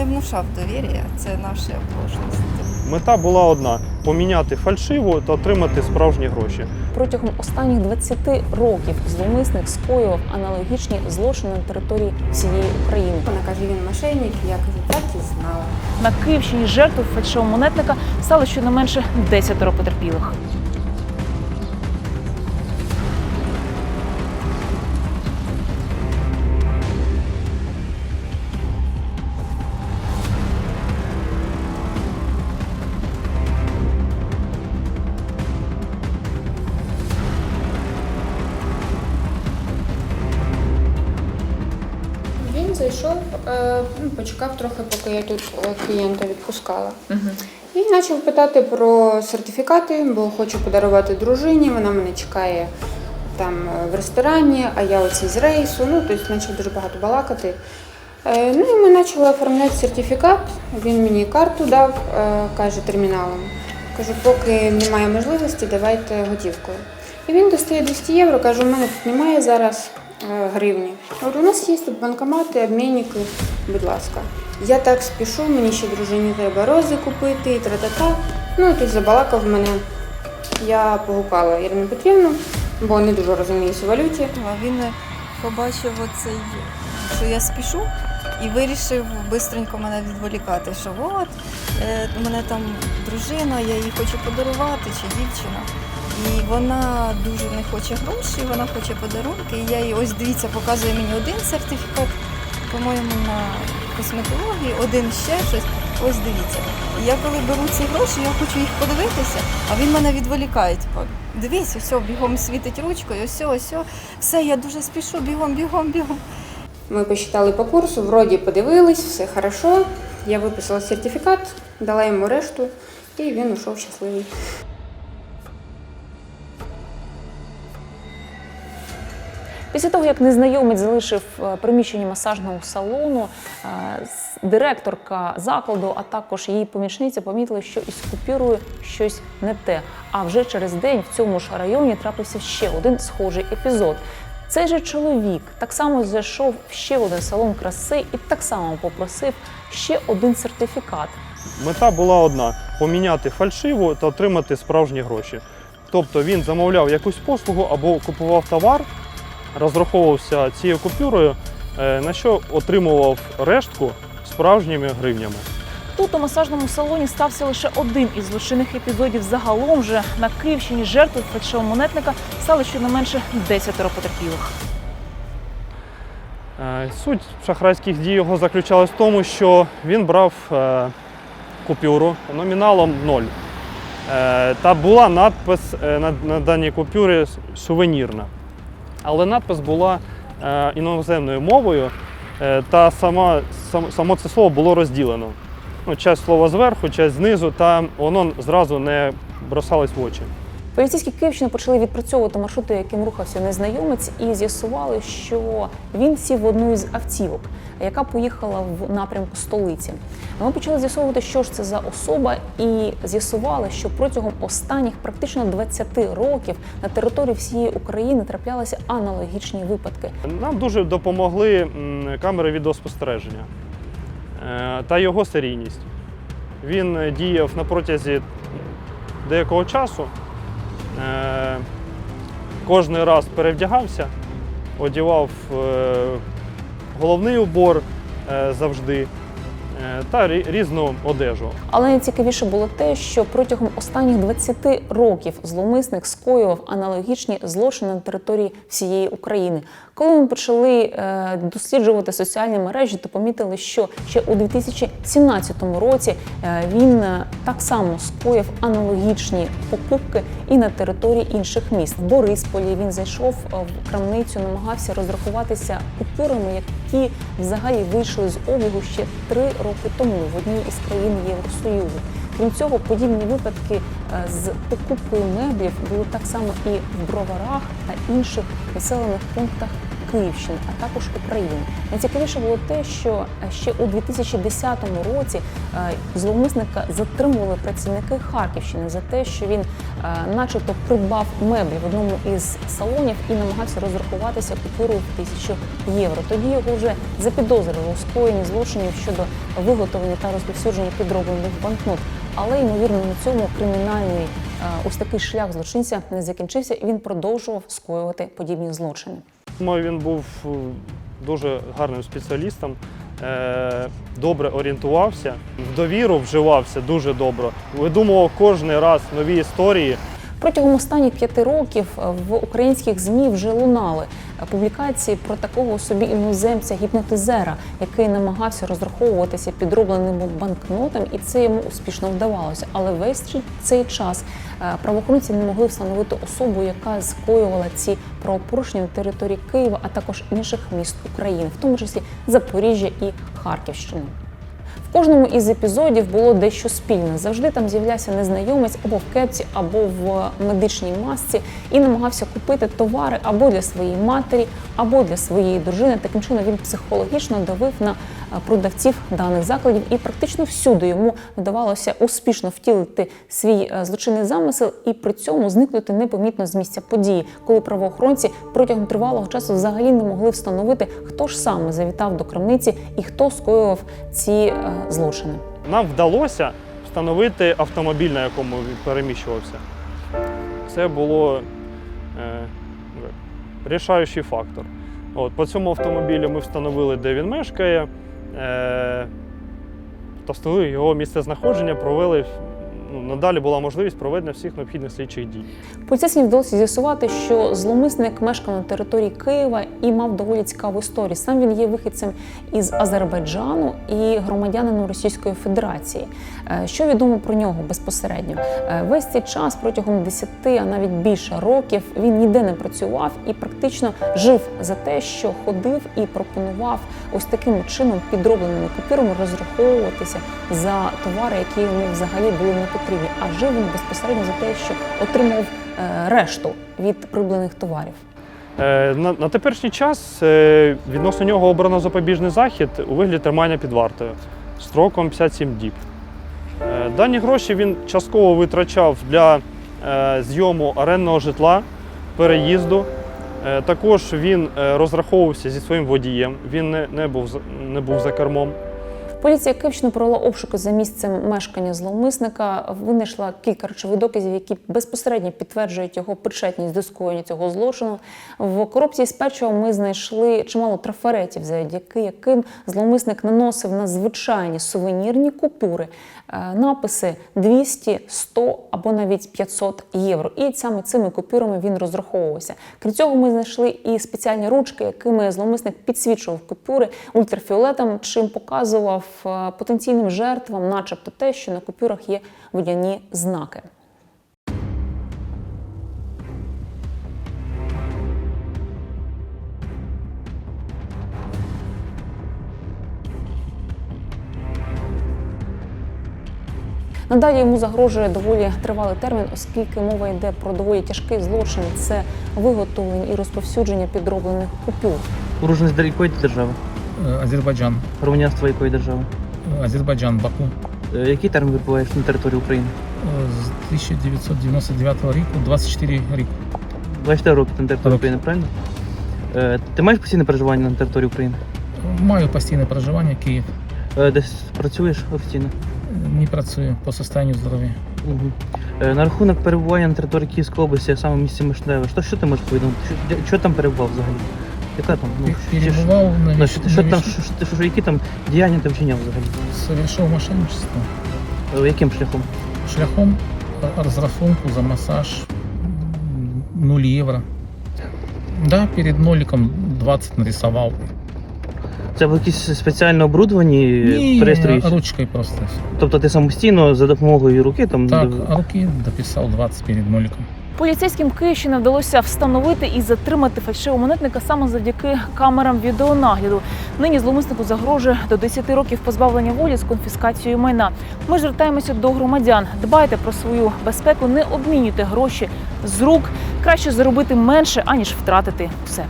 не внушав довір'я, це наші оплошності. Мета була одна поміняти фальшиву та отримати справжні гроші. Протягом останніх 20 років зловмисник скоював аналогічні злочини на території всієї України. Вона каже, він мошенник. Я кажу, так і знала. На Київщині жертв фальшивого монетника стало щонайменше 10 потерпілих. Ну, почекав трохи, поки я тут е, клієнта відпускала. І почав питати про сертифікати, бо хочу подарувати дружині. Вона мене чекає там е, в ресторані, а я оці з рейсу. Ну, тобто почав дуже багато балакати. Е, Ну і ми почали оформляти сертифікат. Він мені карту дав, е, каже терміналом. Кажу, поки немає можливості, давайте готівкою. І він достає 200 євро, каже, у мене тут немає зараз е, гривні. Говорю, у нас є тут банкомати, обмінники, будь ласка. Я так спішу, мені ще дружині треба рози купити і тра-та-та. Ну і тут забалакав мене. Я погукала Ірину Петрівну, бо не дуже розуміюся в валюті. А він побачив оцей, що я спішу, і вирішив бистренько мене відволікати, що от е, у мене там дружина, я їй хочу подарувати, чи дівчина. І вона дуже не хоче гроші, вона хоче подарунки. І я їй ось дивіться, показує мені один сертифікат, по-моєму, на косметології, один ще щось. Ось дивіться. І я коли беру ці гроші, я хочу їх подивитися, а він мене відволікає. Типу, дивись, ось бігом світить ручкою, ось, ось, все, я дуже спішу, бігом, бігом, бігом. Ми посчитали по курсу, вроді подивились, все хорошо. Я виписала сертифікат, дала йому решту, і він ушов щасливий. Після того, як незнайомець залишив е, приміщення масажного салону, е, директорка закладу, а також її помічниця помітили, що із купюрою щось не те. А вже через день в цьому ж районі трапився ще один схожий епізод. Цей же чоловік так само зайшов в ще один салон краси і так само попросив ще один сертифікат. Мета була одна поміняти фальшиву та отримати справжні гроші. Тобто він замовляв якусь послугу або купував товар, розраховувався цією купюрою, е, на що отримував рештку справжніми гривнями. Тут у масажному салоні стався лише один із злочинних епізодів. Загалом же на Київщині жертв фальшивого монетника стало щонайменше 10 потерпілих. Е, Суть шахрайських дій його заключалась в тому, що він брав е, купюру номіналом 0. Е, Та була надпис на, на даній купюрі сувенірна. Але надпис була е, іноземною мовою, е, та сама, сам, само це слово було розділено. Ну, часть слова зверху, часть знизу, та воно зразу не бросалось в очі. Поліцейські Київщини почали відпрацьовувати маршрути, яким рухався незнайомець, і з'ясували, що він сів в одну із автівок, яка поїхала в напрямку столиці. Ми почали з'ясовувати, що ж це за особа, і з'ясували, що протягом останніх практично 20 років на території всієї України траплялися аналогічні випадки. Нам дуже допомогли камери відеоспостереження е, та його серійність. Він діяв на протязі деякого часу. Е, Кожний раз перевдягався, одягав е, головний убор е, завжди та різну одежу. Але найцікавіше було те, що протягом останніх 20 років зловмисник скоював аналогічні злочини на території всієї України. Коли ми почали е, досліджувати соціальні мережі, то помітили, що ще у 2017 році е, він е, так само скоїв аналогічні покупки і на території інших міст. В Борисполі він зайшов в крамницю, намагався розрахуватися купюрами, які взагалі вийшли з обігу ще три роки тому в одній із країн Євросоюзу. Крім цього, подібні випадки з покупкою меблів були так само і в броварах та інших населених пунктах Київщини, а також України. Найцікавіше було те, що ще у 2010 році е, зловмисника затримували працівники Харківщини за те, що він, е, начебто, придбав меблі в одному із салонів і намагався розрахуватися купюрою в тисячу євро. Тоді його вже запідозрили у скоєнні злочинів щодо виготовлення та розповсюдження підроблених банкнот. Але ймовірно на цьому кримінальний е, ось такий шлях злочинця не закінчився, і він продовжував скоювати подібні злочини. Думаю, він був е, дуже гарним спеціалістом, е, добре орієнтувався, в довіру вживався дуже добре. Видумував кожен раз нові історії. Протягом останніх п'яти років е, в українських змі вже лунали публікації про такого собі іноземця гіпнотизера, який намагався розраховуватися підробленими банкнотами, і це йому успішно вдавалося. Але весь цей- цей час е, правоохоронці не могли встановити особу, яка скоювала ці правопорушення на території Києва, а також інших міст України, в тому числі Запоріжжя і Харківщини. Кожному із епізодів було дещо спільне. Завжди там з'являвся незнайомець або в кепці, або в медичній масці і намагався купити товари або для своєї матері, або для своєї дружини. Таким чином він психологічно давив на продавців даних закладів, і практично всюди йому вдавалося успішно втілити свій е, злочинний замисел і при цьому зникнути непомітно з місця події, коли правоохоронці протягом тривалого часу взагалі не могли встановити, хто ж саме завітав до крамниці і хто скоював ці е, злочини. Нам вдалося встановити автомобіль, на якому він переміщувався. Це було е, рішаючий фактор. От, по цьому автомобілю ми встановили, де він мешкає, е, та встановили його місце знаходження, провели. Ну, надалі була можливість проведення всіх необхідних слідчих дій. Поліцейським вдалося з'ясувати, що зловмисник мешкав на території Києва і мав доволі цікаву історію. Сам він є вихідцем із Азербайджану і громадянином Російської Федерації. Е, Що відомо про нього безпосередньо? Е, Весь цей час протягом 10, а навіть більше років він ніде не працював і практично жив за те, що ходив і пропонував ось таким чином підробленими купюрами розраховуватися за товари, які йому взагалі були не потрібні. А жив він безпосередньо за те, що отримав е, решту від приблених товарів. Е, На, на теперішній час е, відносно нього обрано запобіжний захід у вигляді тримання під вартою строком 57 діб. Дані гроші він частково витрачав для зйому орендного житла, переїзду. Також він розраховувався зі своїм водієм, він не, не, був, не був за кермом. Поліція Київщини провела обшуки за місцем мешкання зловмисника, винайшла кілька речових доказів, які безпосередньо підтверджують його причетність до скоєння цього злочину. В коробці з печивом ми знайшли чимало трафаретів, завдяки яким зловмисник наносив на звичайні сувенірні купюри е, написи 200, 100 або навіть 500 євро. І саме цими купюрами він розраховувався. Крім цього, ми знайшли і спеціальні ручки, якими зловмисник підсвічував купюри ультрафіолетом, чим показував потенційним жертвам, начебто те, що на купюрах є водяні знаки. Надалі йому загрожує доволі тривалий термін, оскільки мова йде про доволі тяжкий злочин. Це виготовлення і розповсюдження підроблених купюр. Уроженець до якої держави? Е, Азербайджан. Громадянство якої держави? Е, Азербайджан, Баку. Е, Який термін відбуваєш на території України? З 1999 року 24 рік. 24 роки на території. України, правильно? Ти маєш постійне проживання на території України? Маю постійне проживання Київ. Десь працюєш офіційно? Не працюю по состоянию здоров'я. Угу. На рахунок перебування на території Київської області, а саме в місті Мишлеве, що, що ти можеш повідомити? Що, що там перебував взагалі? Яка там? Ну, що- Перебував на Ну, що, що там, що, що, що, які там діяння ти вчиняв взагалі? совершив мошенничество Е, Яким шляхом? шляхом розрахунку за масаж 0 євро. Да, перед ноликом 20 нарисовал. Це в якісь спеціально оборудовані Ні, пристрої? ручкой просто. Тобто ти самостійно за допомогою руки там Так, д- руки дописал 20 перед ноликом. Поліцейським Київщини вдалося встановити і затримати фальшивого монетника саме завдяки камерам відеонагляду. Нині зловмиснику загрожує до 10 років позбавлення волі з конфіскацією майна. Ми звертаємося до громадян. Дбайте про свою безпеку, не обмінюйте гроші з рук. Краще заробити менше аніж втратити все.